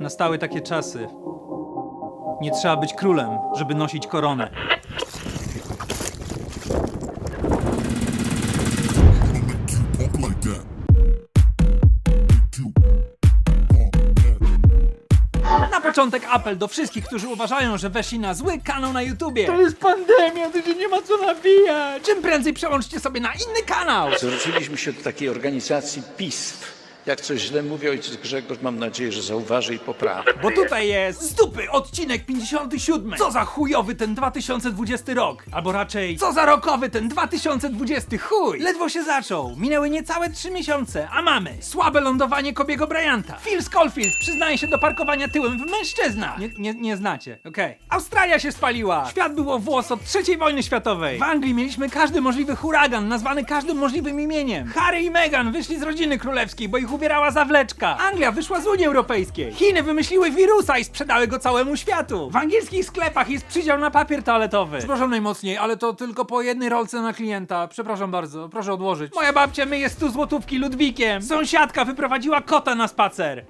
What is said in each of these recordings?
Nastały takie czasy. Nie trzeba być królem, żeby nosić koronę. Apel do wszystkich, którzy uważają, że weszli na zły kanał na YouTubie. To jest pandemia, to się nie ma co nabijać. Czym prędzej przełączcie sobie na inny kanał. Zwróciliśmy się do takiej organizacji PISP. Jak coś źle mówi ojciec Grzegorz, mam nadzieję, że zauważy i poprawi. Bo tutaj jest z dupy odcinek 57. Co za chujowy ten 2020 rok. Albo raczej, co za rokowy ten 2020 chuj. Ledwo się zaczął. Minęły niecałe 3 miesiące, a mamy słabe lądowanie Kobiego Bryanta. Phil Schofield przyznaje się do parkowania tyłem w mężczyznach. Nie, nie, nie znacie, okej. Australia się spaliła. Świat było włos od III wojny światowej. W Anglii mieliśmy każdy możliwy huragan, nazwany każdym możliwym imieniem. Harry i Meghan wyszli z rodziny królewskiej, bo ich ubierała zawleczka. Anglia wyszła z Unii Europejskiej. Chiny wymyśliły wirusa i sprzedały go całemu światu. W angielskich sklepach jest przydział na papier toaletowy. Przepraszam najmocniej, ale to tylko po jednej rolce na klienta. Przepraszam bardzo, proszę odłożyć. Moja babcia myje 100 złotówki Ludwikiem. Sąsiadka wyprowadziła kota na spacer.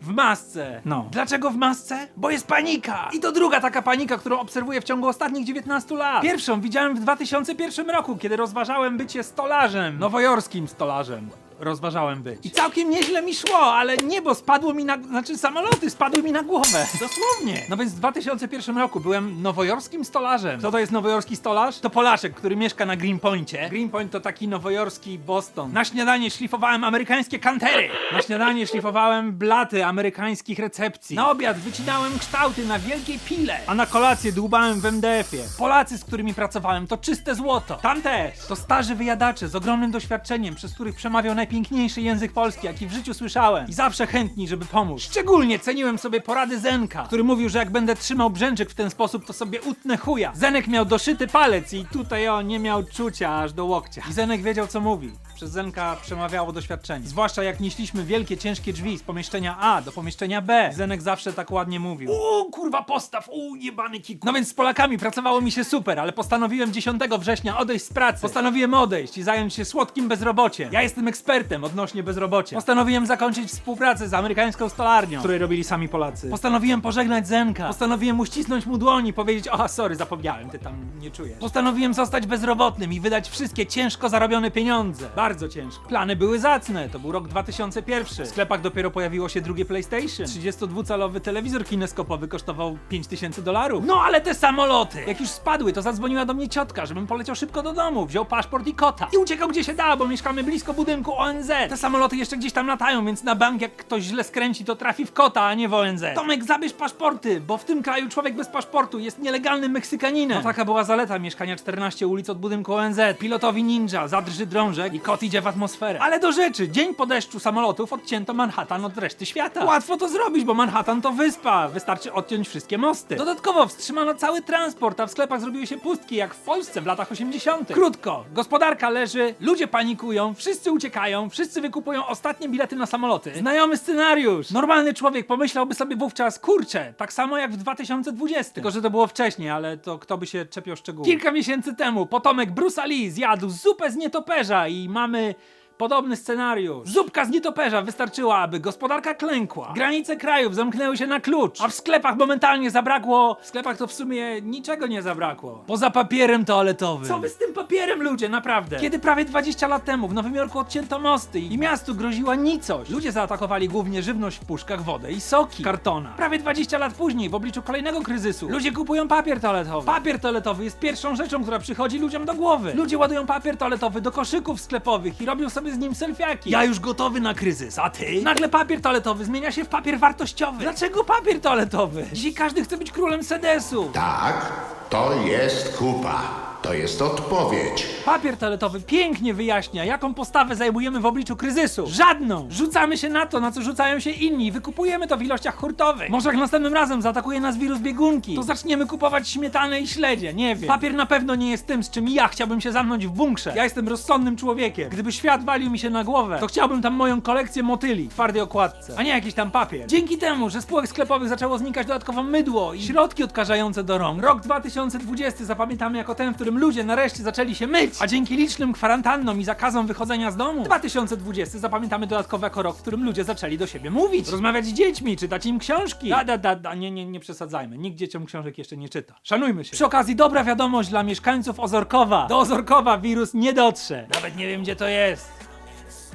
W masce. No. Dlaczego w masce? Bo jest panika. I to druga taka panika, którą obserwuję w ciągu ostatnich 19 lat. Pierwszą widziałem w 2001 roku, kiedy rozważałem bycie stolarzem. Nowojorskim stolarzem. Rozważałem być. I całkiem nieźle mi szło, ale niebo spadło mi na... Znaczy samoloty spadły mi na głowę. Dosłownie. No więc w 2001 roku byłem nowojorskim stolarzem. Co to jest nowojorski stolarz? To Polaszek, który mieszka na Greenpointie. Greenpoint to taki nowojorski Boston. Na śniadanie szlifowałem amerykańskie kantery. Na śniadanie szlifowałem blaty amerykańskich recepcji. Na obiad wycinałem kształty na wielkiej pile. A na kolację dłubałem w MDF-ie. Polacy, z którymi pracowałem, to czyste złoto. Tam też. To starzy wyjadacze z ogromnym doświadczeniem, przez których przemawiał najpiękniejszy język polski, jaki w życiu słyszałem. I zawsze chętni, żeby pomóc. Szczególnie ceniłem sobie porady Zenka, który mówił, że jak będę trzymał brzęczyk w ten sposób, to sobie utnę chuja. Zenek miał doszyty palec i tutaj o, nie miał czucia aż do łokcia. I Zenek wiedział, co mówi. Przez Zenka przemawiało doświadczenie. Zwłaszcza jak nieśliśmy wielkie, ciężkie drzwi z pomieszczenia A do pomieszczenia B. Zenek zawsze tak ładnie mówił. Uuu, kurwa, postaw, uuu, jebany kiku. No więc z Polakami pracowało mi się super, ale postanowiłem 10 września odejść z pracy. Postanowiłem odejść i zająć się słodkim bezrobociem. Ja jestem ekspertem odnośnie bezrobocia. Postanowiłem zakończyć współpracę z amerykańską stolarnią, której robili sami Polacy. Postanowiłem pożegnać Zenka. Postanowiłem uścisnąć mu dłoni i powiedzieć, o sorry, zapomniałem, ty tam nie czujesz. Postanowiłem zostać bezrobotnym i wydać wszystkie ciężko zarobione pieniądze. Bardzo ciężko. Plany były zacne, to był rok 2001. W sklepach dopiero pojawiło się drugie PlayStation. 32-calowy telewizor kineskopowy kosztował 5000 dolarów. No ale te samoloty! Jak już spadły, to zadzwoniła do mnie ciotka, żebym poleciał szybko do domu, wziął paszport i kota. I uciekał gdzie się da, bo mieszkamy blisko budynku ONZ. Te samoloty jeszcze gdzieś tam latają, więc na bank jak ktoś źle skręci, to trafi w kota, a nie w ONZ. Tomek, zabierz paszporty, bo w tym kraju człowiek bez paszportu jest nielegalnym Meksykaninem. No taka była zaleta mieszkania 14 ulic od budynku ONZ. Pilotowi ninja zadrży drążek i kot idzie w atmosferę. Ale do rzeczy, dzień po deszczu samolotów odcięto Manhattan od reszty świata. Łatwo to zrobić, bo Manhattan to wyspa. Wystarczy odciąć wszystkie mosty. Dodatkowo wstrzymano cały transport, a w sklepach zrobiły się pustki, jak w Polsce w latach 80. Krótko, gospodarka leży, ludzie panikują, wszyscy uciekają, wszyscy wykupują ostatnie bilety na samoloty. Znajomy scenariusz. Normalny człowiek pomyślałby sobie wówczas, kurczę, tak samo jak w 2020. Tylko, że to było wcześniej, ale to kto by się czepiał szczegółów. Kilka miesięcy temu potomek Bruce'a Lee zjadł zupę z nietoperza i mamy... 们 Podobny scenariusz. Zupka z nietoperza wystarczyła, aby gospodarka klękła. Granice krajów zamknęły się na klucz, a w sklepach momentalnie zabrakło. W sklepach to w sumie niczego nie zabrakło. Poza papierem toaletowym. Co wy z tym papierem, ludzie, naprawdę? Kiedy prawie 20 lat temu w Nowym Jorku odcięto mosty i miastu groziła nicość. Ludzie zaatakowali głównie żywność w puszkach, wodę i soki. Kartona. Prawie 20 lat później, w obliczu kolejnego kryzysu, ludzie kupują papier toaletowy. Papier toaletowy jest pierwszą rzeczą, która przychodzi ludziom do głowy. Ludzie ładują papier toaletowy do koszyków sklepowych i robią sobie z nim selfiaki. Ja już gotowy na kryzys, a ty? Nagle papier toaletowy zmienia się w papier wartościowy. Dlaczego papier toaletowy? Dzisiaj każdy chce być królem sedesu. Tak, to jest kupa. To jest odpowiedź. Papier toaletowy pięknie wyjaśnia, jaką postawę zajmujemy w obliczu kryzysu. Żadną! Rzucamy się na to, na co rzucają się inni wykupujemy to w ilościach hurtowych. Może jak następnym razem zaatakuje nas wirus biegunki, to zaczniemy kupować śmietanę i śledzie, nie wiem. Papier na pewno nie jest tym, z czym ja chciałbym się zamknąć w bunkrze. Ja jestem rozsądnym człowiekiem. Gdyby świat walił mi się na głowę, to chciałbym tam moją kolekcję motyli w twardej okładce, a nie jakiś tam papier. Dzięki temu, że spółek sklepowych zaczęło znikać dodatkowo mydło i środki odkażające do rąk, rok 2020 zapamiętamy jako ten, w którym którym ludzie nareszcie zaczęli się myć, a dzięki licznym kwarantannom i zakazom wychodzenia z domu, 2020 zapamiętamy dodatkowo jako rok, w którym ludzie zaczęli do siebie mówić, rozmawiać z dziećmi, czytać im książki. Da, da, da, da, nie, nie, nie przesadzajmy, nikt dzieciom książek jeszcze nie czyta. Szanujmy się. Przy okazji dobra wiadomość dla mieszkańców Ozorkowa. Do Ozorkowa wirus nie dotrze. Nawet nie wiem gdzie to jest.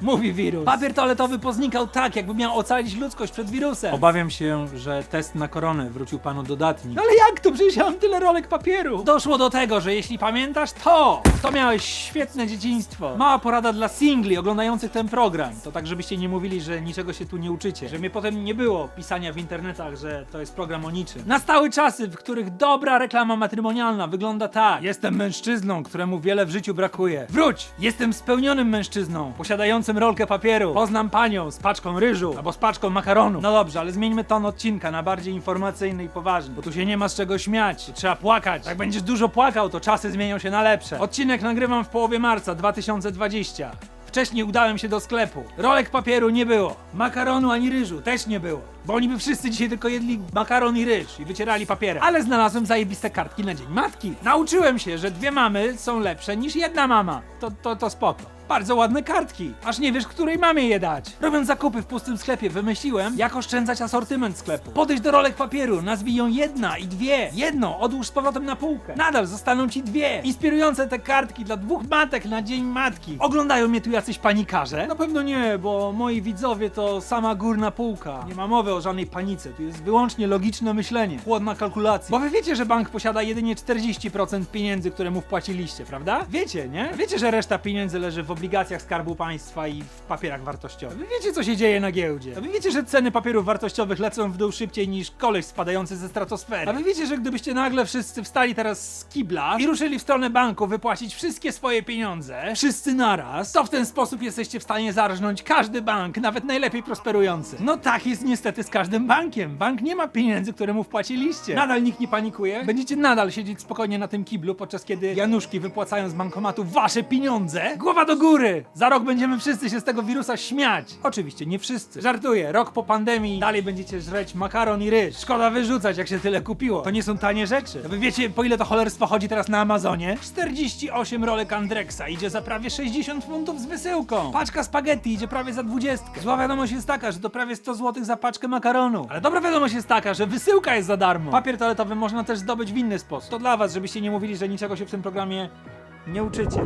Mówi wirus. Papier toaletowy poznikał tak, jakby miał ocalić ludzkość przed wirusem. Obawiam się, że test na koronę wrócił panu dodatni. No ale jak to? Przecież ja mam tyle rolek papieru. Doszło do tego, że jeśli pamiętasz to, to miałeś świetne dzieciństwo. Mała porada dla singli oglądających ten program. To tak, żebyście nie mówili, że niczego się tu nie uczycie. Że mnie potem nie było pisania w internetach, że to jest program o niczym. Nastały czasy, w których dobra reklama matrymonialna wygląda tak. Jestem mężczyzną, któremu wiele w życiu brakuje. Wróć! Jestem spełnionym mężczyzną, posiadającym rolkę papieru. Poznam panią z paczką ryżu albo z paczką makaronu. No dobrze, ale zmieńmy ton odcinka na bardziej informacyjny i poważny, bo tu się nie ma z czego śmiać. Trzeba płakać. Jak będziesz dużo płakał, to czasy zmienią się na lepsze. Odcinek nagrywam w połowie marca 2020. Wcześniej udałem się do sklepu. Rolek papieru nie było. Makaronu ani ryżu też nie było. Bo oni by wszyscy dzisiaj tylko jedli makaron i ryż i wycierali papierem. Ale znalazłem zajebiste kartki na Dzień Matki. Nauczyłem się, że dwie mamy są lepsze niż jedna mama. To, to, to spoko. Bardzo ładne kartki, aż nie wiesz, której mamie je dać. Robiąc zakupy w pustym sklepie, wymyśliłem, jak oszczędzać asortyment sklepu. Podejdź do rolek papieru, nazwij ją jedna i dwie. Jedną odłóż z powrotem na półkę. Nadal zostaną ci dwie. Inspirujące te kartki dla dwóch matek na Dzień Matki. Oglądają mnie tu jacyś panikarze? Na pewno nie, bo moi widzowie to sama górna półka. Nie ma mowy o żadnej panice, tu jest wyłącznie logiczne myślenie, chłodna kalkulacja. Bo wy wiecie, że bank posiada jedynie 40% pieniędzy, które mu wpłaciliście, prawda? Wiecie, nie? Wiecie, że reszta pieniędzy leży w obligacjach Skarbu Państwa i w papierach wartościowych. Wy wiecie, co się dzieje na giełdzie. A wy wiecie, że ceny papierów wartościowych lecą w dół szybciej niż koleś spadający ze stratosfery. A wy wiecie, że gdybyście nagle wszyscy wstali teraz z kibla i ruszyli w stronę banku wypłacić wszystkie swoje pieniądze, wszyscy naraz, to w ten sposób jesteście w stanie zarżnąć każdy bank, nawet najlepiej prosperujący. No tak jest niestety z każdym bankiem. Bank nie ma pieniędzy, które mu wpłaciliście. Nadal nikt nie panikuje. Będziecie nadal siedzieć spokojnie na tym kiblu, podczas kiedy Januszki wypłacają z bankomatu wasze pieniądze. Głowa do góry! Za rok będziemy wszyscy się z tego wirusa śmiać. Oczywiście, nie wszyscy. Żartuję, rok po pandemii dalej będziecie żreć makaron i ryż. Szkoda wyrzucać, jak się tyle kupiło. To nie są tanie rzeczy. A Wy wiecie, po ile to cholerstwo chodzi teraz na Amazonie? 48 rolek Andrexa idzie za prawie 60 funtów z wysyłką. Paczka spaghetti idzie prawie za 20. Zła wiadomość jest taka, że to prawie 100 zł za paczkę makaronu. Ale dobra wiadomość jest taka, że wysyłka jest za darmo. Papier toaletowy można też zdobyć w inny sposób. To dla was, żebyście nie mówili, że niczego się w tym programie nie uczycie.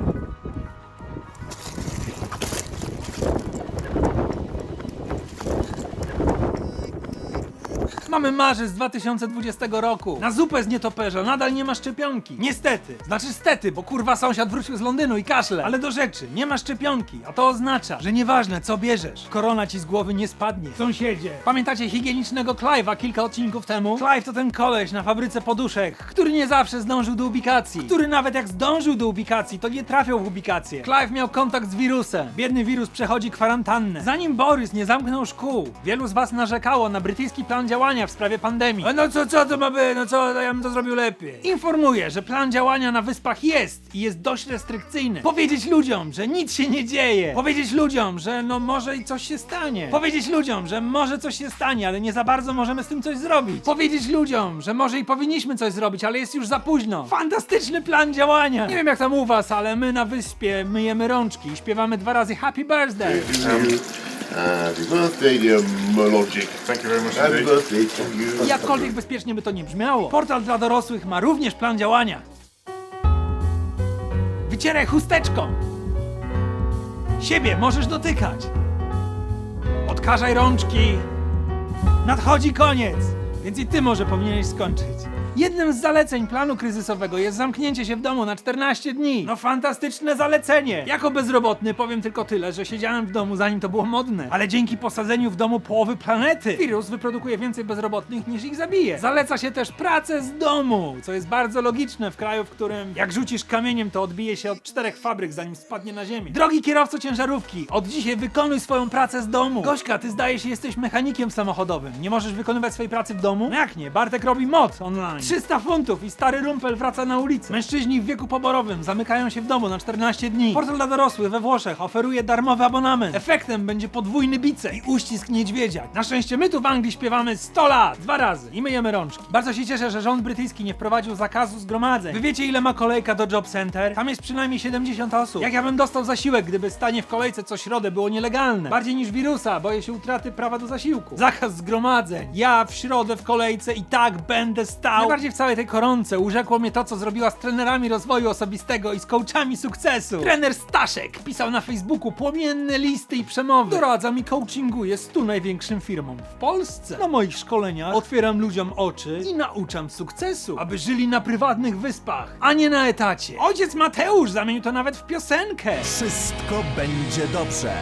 Mamy marzec 2020 roku. Na zupę z nietoperza nadal nie ma szczepionki. Niestety. Znaczy stety, bo kurwa sąsiad wrócił z Londynu i kaszle. Ale do rzeczy, nie ma szczepionki, a to oznacza, że nieważne co bierzesz, korona ci z głowy nie spadnie. Sąsiedzie. Pamiętacie higienicznego Clive'a kilka odcinków temu? Clive to ten koleś na fabryce poduszek, który nie zawsze zdążył do ubikacji. Który nawet jak zdążył do ubikacji, to nie trafiał w ubikację. Clive miał kontakt z wirusem. Biedny wirus przechodzi kwarantannę. Zanim Borys nie zamknął szkół, wielu z was narzekało na brytyjski plan działania w sprawie pandemii. A No co, co to ma być? No co, to ja bym to zrobił lepiej. Informuję, że plan działania na wyspach jest i jest dość restrykcyjny. Powiedzieć ludziom, że nic się nie dzieje. Powiedzieć ludziom, że no może i coś się stanie. Powiedzieć ludziom, że może coś się stanie, ale nie za bardzo możemy z tym coś zrobić. Powiedzieć ludziom, że może i powinniśmy coś zrobić, ale jest już za późno. Fantastyczny plan działania. Nie wiem jak tam u was, ale my na wyspie myjemy rączki i śpiewamy dwa razy Happy Birthday. Happy birthday, dear Mologic. Thank you very much Happy indeed. birthday to you. Jakkolwiek bezpiecznie by to nie brzmiało, portal dla dorosłych ma również plan działania. Wycieraj chusteczką. Siebie możesz dotykać. Odkażaj rączki. Nadchodzi koniec, więc i ty może powinieneś skończyć. Jednym z zaleceń planu kryzysowego jest zamknięcie się w domu na 14 dni. No fantastyczne zalecenie. Jako bezrobotny powiem tylko tyle, że siedziałem w domu zanim to było modne. Ale dzięki posadzeniu w domu połowy planety, wirus wyprodukuje więcej bezrobotnych niż ich zabije. Zaleca się też pracę z domu, co jest bardzo logiczne w kraju, w którym jak rzucisz kamieniem, to odbije się od czterech fabryk, zanim spadnie na ziemię. Drogi kierowco ciężarówki, od dzisiaj wykonuj swoją pracę z domu. Gośka, ty zdaje się jesteś mechanikiem samochodowym. Nie możesz wykonywać swojej pracy w domu? No jak nie? Bartek robi mod online. 300 funtów i stary rumpel wraca na ulicę. Mężczyźni w wieku poborowym zamykają się w domu na 14 dni. Portal dla dorosłych we Włoszech oferuje darmowy abonament. Efektem będzie podwójny bice i uścisk niedźwiedzia. Na szczęście my tu w Anglii śpiewamy 100 lat, dwa razy i myjemy rączki. Bardzo się cieszę, że rząd brytyjski nie wprowadził zakazu zgromadzeń. Wy wiecie ile ma kolejka do Job Center? Tam jest przynajmniej 70 osób. Jak ja bym dostał zasiłek, gdyby stanie w kolejce co środę było nielegalne? Bardziej niż wirusa, boję się utraty prawa do zasiłku. Zakaz zgromadzeń. Ja w środę w kolejce i tak będę stał. Najbardziej w całej tej koronce urzekło mnie to, co zrobiła z trenerami rozwoju osobistego i z coachami sukcesu. Trener Staszek pisał na Facebooku płomienne listy i przemowy. Doradza mi coachinguje stu największym firmom w Polsce. Na moich szkoleniach otwieram ludziom oczy i nauczam sukcesu, aby żyli na prywatnych wyspach, a nie na etacie. Ojciec Mateusz zamienił to nawet w piosenkę. Wszystko będzie dobrze.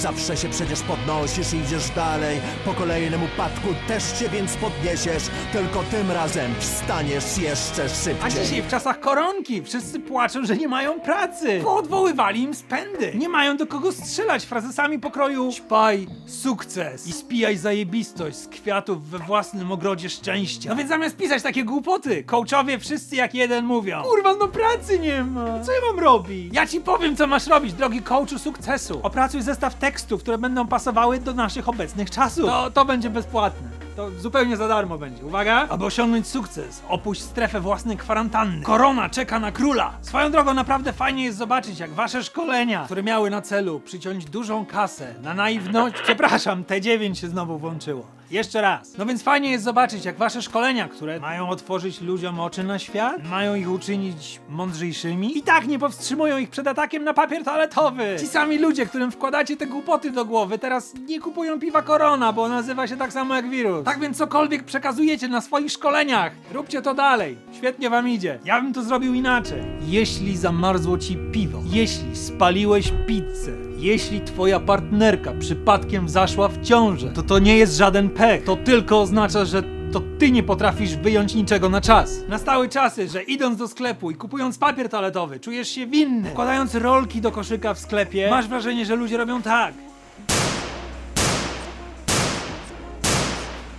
Zawsze się przecież podnosisz i idziesz dalej. Po kolejnym upadku też się więc podniesiesz. Tylko tym razem wstaniesz jeszcze A szybciej. dzisiaj w czasach koronki wszyscy płaczą, że nie mają pracy. Poodwoływali im spędy. Nie mają do kogo strzelać frazesami pokroju śpaj sukces i spijaj zajebistość z kwiatów we własnym ogrodzie szczęścia. No więc zamiast pisać takie głupoty, coachowie wszyscy jak jeden mówią Kurwa, no pracy nie ma. Co ja mam robić? Ja ci powiem, co masz robić, drogi coachu sukcesu. Opracuj zestaw tekstów, które będą pasowały do naszych obecnych czasów. To, to będzie bezpłatne. To zupełnie za darmo będzie. Uwaga! Aby osiągnąć sukces, opuść strefę własnej kwarantanny. Korona czeka na króla. Swoją drogą naprawdę fajnie jest zobaczyć, jak wasze szkolenia, które miały na celu przyciąć dużą kasę na naiwność... Przepraszam, T9 się znowu włączyło. Jeszcze raz. No więc fajnie jest zobaczyć, jak wasze szkolenia, które mają otworzyć ludziom oczy na świat, mają ich uczynić mądrzejszymi, i tak nie powstrzymują ich przed atakiem na papier toaletowy. Ci sami ludzie, którym wkładacie te głupoty do głowy, teraz nie kupują piwa Korona, bo nazywa się tak samo jak wirus. Tak więc cokolwiek przekazujecie na swoich szkoleniach, róbcie to dalej. Świetnie wam idzie. Ja bym to zrobił inaczej. Jeśli zamarzło ci piwo, jeśli spaliłeś pizzę, jeśli twoja partnerka przypadkiem zaszła w ciążę, to to nie jest żaden pech. To tylko oznacza, że to ty nie potrafisz wyjąć niczego na czas. Nastały czasy, że idąc do sklepu i kupując papier toaletowy, czujesz się winny. Wkładając rolki do koszyka w sklepie, masz wrażenie, że ludzie robią tak.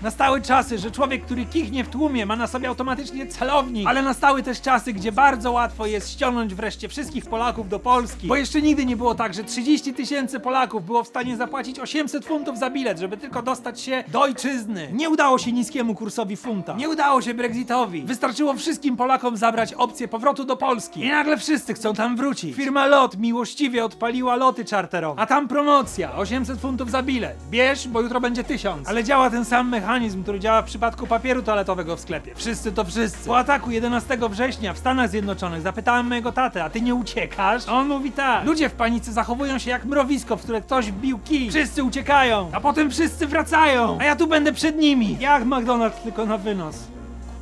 Nastały czasy, że człowiek, który kichnie w tłumie, ma na sobie automatycznie celownik. Ale nastały też czasy, gdzie bardzo łatwo jest ściągnąć wreszcie wszystkich Polaków do Polski. Bo jeszcze nigdy nie było tak, że 30 tysięcy Polaków było w stanie zapłacić 800 funtów za bilet, żeby tylko dostać się do ojczyzny. Nie udało się niskiemu kursowi funta. Nie udało się Brexitowi. Wystarczyło wszystkim Polakom zabrać opcję powrotu do Polski. I nagle wszyscy chcą tam wrócić. Firma LOT miłościwie odpaliła loty czarterowe. A tam promocja. 800 funtów za bilet. Bierz, bo jutro będzie 1000. Ale działa ten sam mechanizm, który działa w przypadku papieru toaletowego w sklepie. Wszyscy to wszyscy. Po ataku 11 września w Stanach Zjednoczonych zapytałem mojego tatę, a ty nie uciekasz? A on mówi tak. Ludzie w panice zachowują się jak mrowisko, w które ktoś wbił kij. Wszyscy uciekają, a potem wszyscy wracają. A ja tu będę przed nimi. Jak McDonald's, tylko na wynos.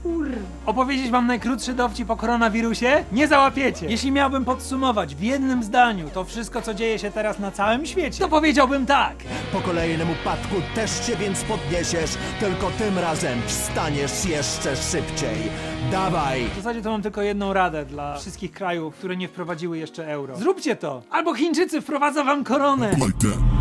Kurwa. Opowiedzieć wam najkrótszy dowcip o koronawirusie? Nie załapiecie. Jeśli miałbym podsumować w jednym zdaniu to wszystko, co dzieje się teraz na całym świecie, to powiedziałbym tak. Po kolejnym upadku też się więc podniesiesz. Tylko tym razem wstaniesz jeszcze szybciej. Dawaj! W zasadzie to mam tylko jedną radę dla wszystkich krajów, które nie wprowadziły jeszcze euro. Zróbcie to! Albo Chińczycy wprowadzą wam koronę! Like that.